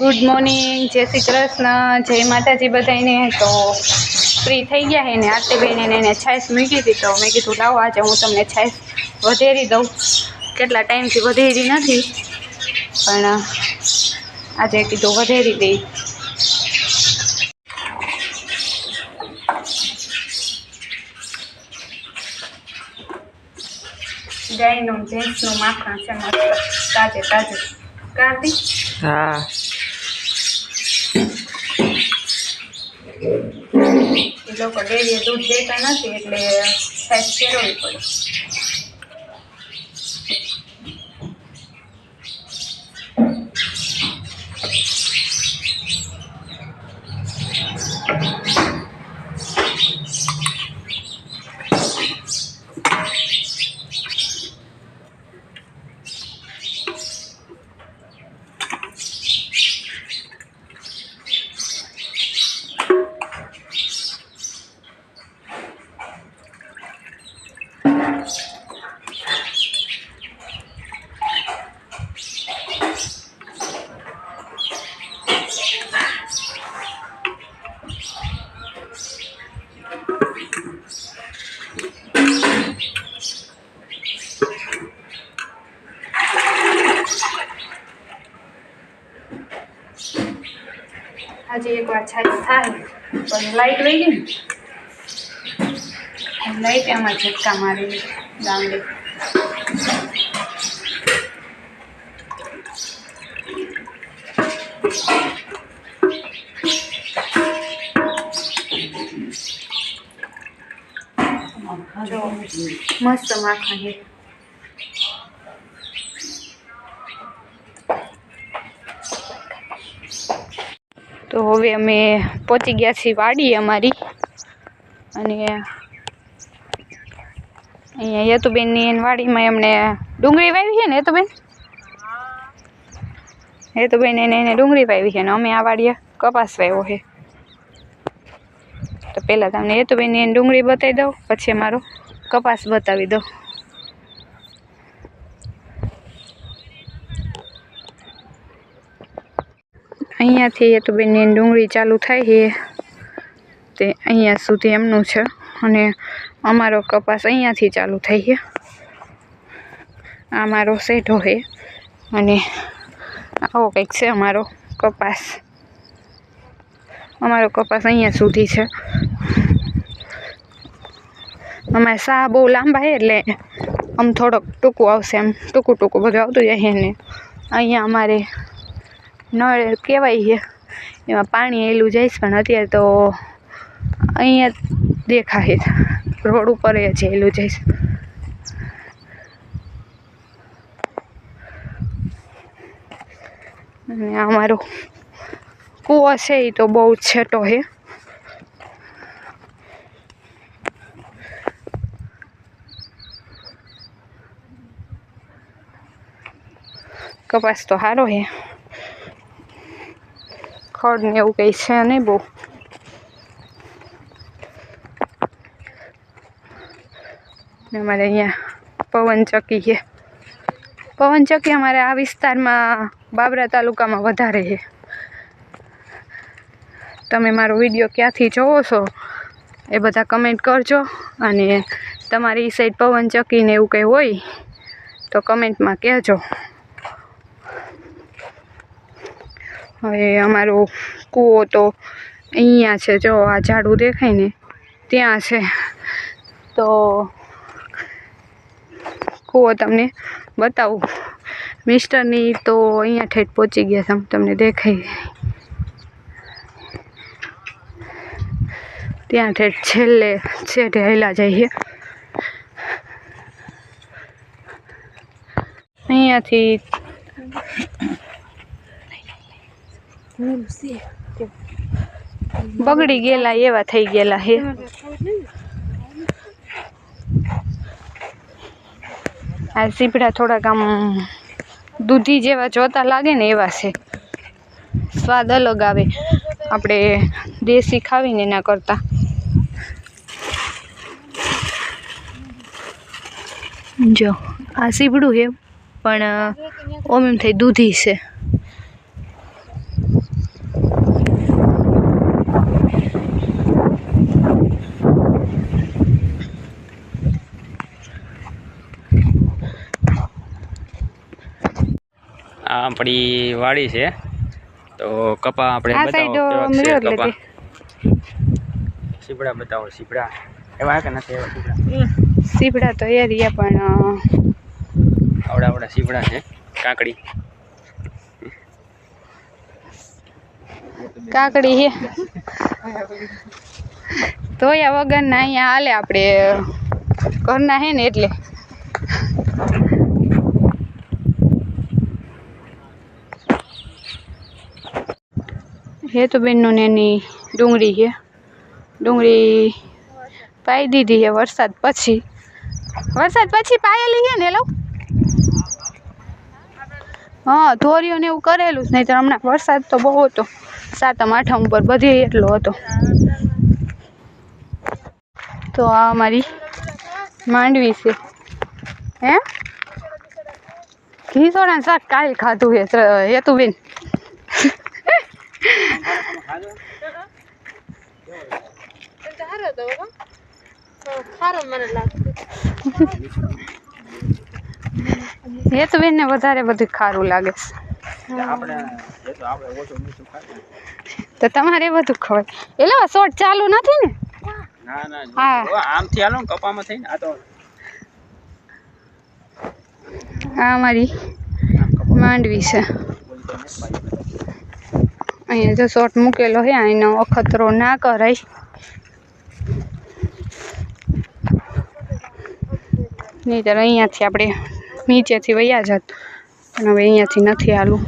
Good morning જય શ્રી કૃષ્ણ, જય માતાજી બધાને તો ફ્રી થઈ ગયા એને ને આરતીબેન એને છાશ મૂકી હતી, તો મેં કીધું લાવો આજે હું તમને છાશ વધેરી દઉં. કેટલા ટાઈમથી વધેરી નથી, પણ આજે કીધું વધેરી દઈ. ગાયનું, ભેંસનું માખણ છે તાજે તાજું. કાઢી હા. એ લોકો ડેરીએ દૂધ દેતા નથી એટલે સાઈઝ ફેરવવી પડે. એક છાશ થાય. પણ લાઈટ વહી ગઈ ને. લાઈટ એમાં ઝટકા મારી ગામડે. મસ્ત માખણ છે. તો હવે અમે પહોંચી ગયા છીએ વાડી અમારી. અને અહીંયા યતુબેનની એની વાડીમાં એમણે ડુંગળી વાવી છે ને યતુબેન? યતુબેન એને એને ડુંગળી વાવી છે ને અમે આ વાડીએ કપાસ વાવ્યો છે. તો પહેલાં તમને યતુબેનની એની ડુંગળી બતાવી દઉં પછી અમારો કપાસ બતાવી દઉં. અહીંયાથી યતુબેનની એની ડુંગળી ચાલુ થાય છે. તે અહીંયા સુધી એમનું છે. અને અમારો કપાસ અહીંયાથી ચાલુ થાય છે. આ મારો શેઢો છે. અને આવો કંઈક છે અમારો કપાસ. અમારો કપાસ અહીંયા સુધી છે. અમારે સા બહુ લાંબા છે એટલે આમ થોડોક ટૂંકું આવશે એમ. ટૂંકું ટૂંકું બધું આવતું જાય ને. અહીંયા અમારે નળ કહેવાય છે. એમાં પાણી એલું જઈશ પણ અત્યારે તો અહીંયા દેખાય રોડ ઉપર જ એલું જઈશ અને અમારો કૂવો છે એ તો બહુ છેટો છે. કપાસ તો સારો છે. ખડ ને એવું કંઈ છે નહીં બહુ. અમારે અહીંયા પવનચક્કી છે. પવનચક્કી અમારે આ વિસ્તારમાં બાબરા તાલુકામાં વધારે છે. તમે મારો વીડિયો ક્યાંથી જોવો છો એ બધા કમેન્ટ કરજો અને તમારી સાઈડ પવનચક્કી ને એવું કંઈ હોય તો કમેન્ટમાં કહેજો. હવે અમારો કૂવો તો અહીંયા છે, જો આ ઝાડું દેખાય ને, ત્યાં છે. તો કૂવો તમને બતાવું. મિસ્ટરની તો અહીંયા ઠેઠ પહોંચી ગયા છે તમને દેખાય. ત્યાં ઠેઠ છેલ્લે છેઠે હેલા જઈએ. અહીંયાથી બગડી ગયેલા એવા થઈ ગયેલા હે. આ સીપડા થોડાક આમ દૂધી જેવા જોતા લાગે ને એવા છે. સ્વાદ અલગ આવે. આપણે દેશી ખાવીને એના કરતાં. જો, આ સીપડું છે, પણ ઓમ એમ થઈ દૂધી છે. આપણી વાડી છે. તો કપા આપણે આ સાઈડ બતાવો કેવાક છે મળ્યો એટલે કપા? તે. સીપડા બતાવો સીપડા. એવા કે નથી એવા સીપડા. સીપડા તો એ રહ્યા પણ અ, આવડા આવડા સીપડા છે કાકડી. કાકડી હે ધોયા વગરના અહીંયા હાલે આપણે ઘરના હે ને એટલે. હે તો બેનનું ને એની ડુંગળી છે ડુંગળી પાઈ દીધી છે વરસાદ પછી. વરસાદ પછી પાયેલી છે ને લઉં હા ધોરીઓ ને એવું કરેલું જ નહીં તો હમણાં વરસાદ તો બહુ હતો. સાતમ, આઠમ ઉપર બધે એટલો હતો. તો આ અમારી માંડવી છે. હે? ઘી સોડા શાક કાલે ખાધું હે, હેતુબેન. હેતુબેન ને વધારે બધું ખારું લાગે. એ તો તો તમારે બધું ખવાય. એટલે શોર્ટ ચાલુ નથી ને? આ તો. કપા માંડવી છે. તો. અહીંયા જો શોર્ટ મૂકેલો છે એનો અખતરો ના કરાય. નહીંતર અહીંયાથી આપણે નીચેથી વયા જત. પણ હવે અહીંયાથી નથી હાલું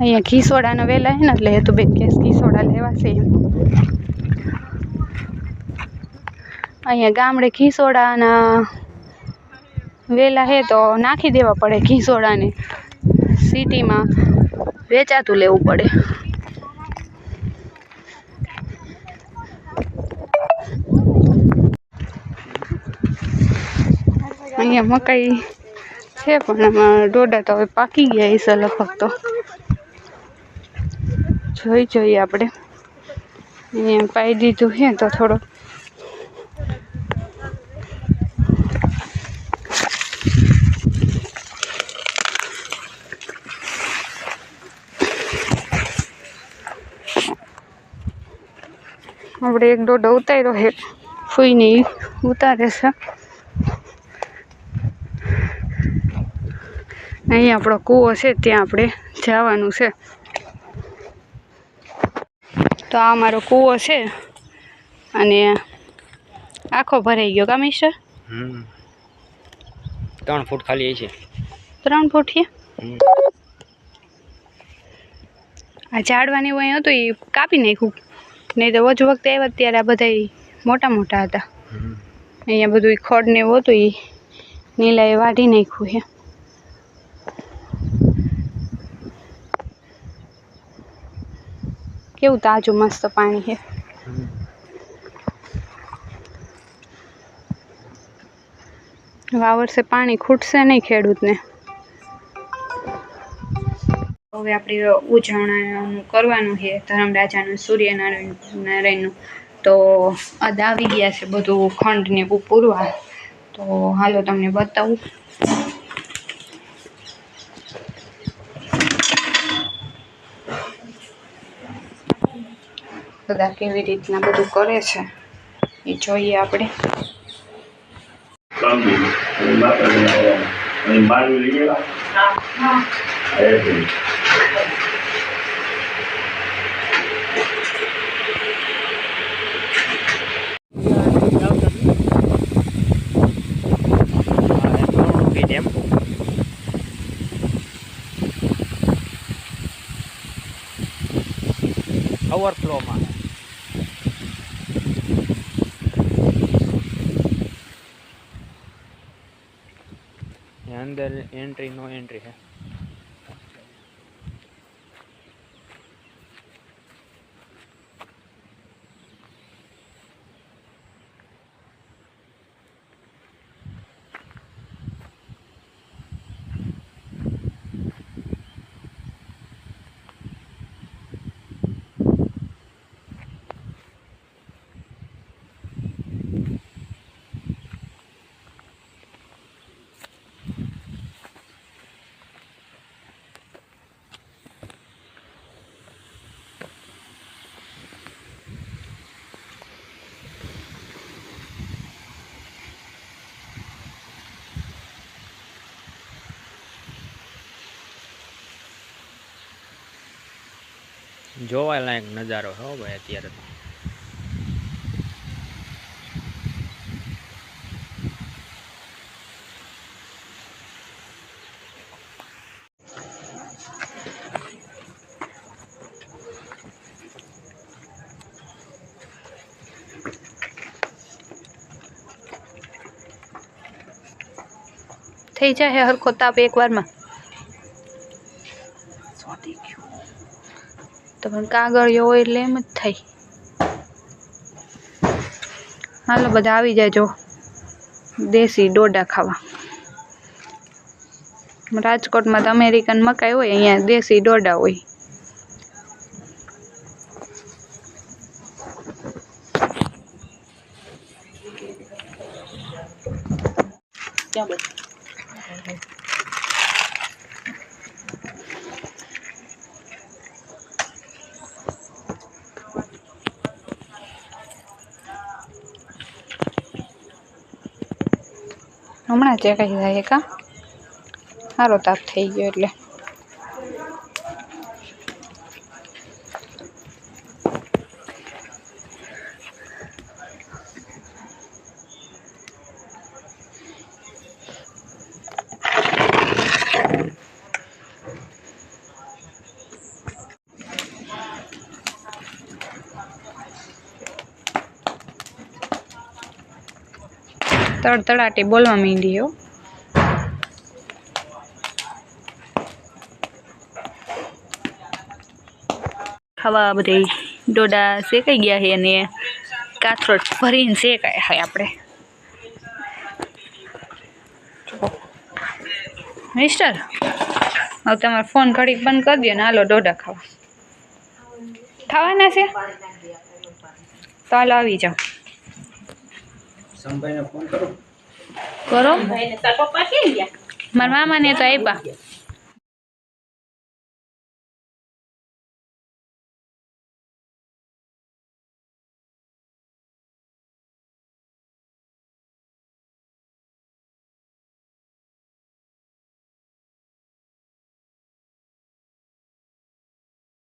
અહીંયા ઘીસોડાના વેલા છે ને, એટલે હેતુ બેન કેસ ઘીસોડા લેવા છે. એમ અહીંયા ગામડે ઘીસોડાના વેલા હે તો નાખી દેવા પડે ઘીસોડાને. સિટીમાં વેચાતું લેવું પડે. અહીંયા મકાઈ છે, પણ આમાં ડોડા તો હવે પાકી ગયા હશે લગભગ તો. જોઈ જોઈએ આપણે. અહીંયા પાઈ દીધું છે તો થોડો આપણે એક દોઢો ઉતાર્યો છે. ફૂઈને એ ઉતારે છે. અહીં આપણો કૂવો છે ત્યાં આપણે જવાનું છે. તો આ મારો કૂવો છે અને આખો ભરાઈ ગયો કા છે ત્રણ ફૂટ ખાલી છે. ત્રણ ફૂટ છે? આ ઝાડવાની હોય હતું એ કાપી નાખ્યું. નહીં તો ઓછું વખતે આવ્યા ત્યારે આ બધા મોટા મોટા હતા. અહીંયા બધું ખોડ ને એવું હતું એ નીલાએ વાઢી નાખ્યું છે. કેવું તાજું મસ્ત પાણી છે. હમ. પાણી ખૂટશે નહીં ખેડૂતને. હવે આપણે ઉજવણાનું કરવાનું છે ધર્મરાજાનું સૂર્યનારાયણ નારાયણનું તો અદ આવી ગયા છે બધું ખંડ ને પૂરવા. તો હાલો તમને બતાવું. બધા કેવી રીતના બધું કરે છે એ જોઈએ આપણે. Bambi, ઓવરફ્લોમાં. અંદર એન્ટ્રી નો એન્ટ્રી છે જોવાલાયક નજારો હો ભાઈ અત્યારે તો. થઈ જાય હરખો તાપ એકવારમાં તો પણ કાગળિયો હોય એટલે એમ જ થાય. હાલો, બધા આવી જાજો. દેશી ડોડા ખાવા. રાજકોટમાં તો અમેરિકન મકાઈ હોય, અહીંયા દેશી ડોડા હોય. હમણાં ચેકાઈ જાય કા? સારો તાપ થઈ ગયો એટલે. તડતડાટી બોલવા માંડી હો. ખાવા બધે ડોડા શેકાઈ ગયા છે અને કાથરોટ ભરીને શેકાય છે આપણે. મિસ્ટર, હવે તમારો ફોન ઘડીક બંધ કરી દો ને હાલો ડોડા ખાવા. ખાવાના છે? તો હાલો આવી જાઓ. સંભાઈને ફોન કરો. કરો? મારા મામાને તો આપ્યા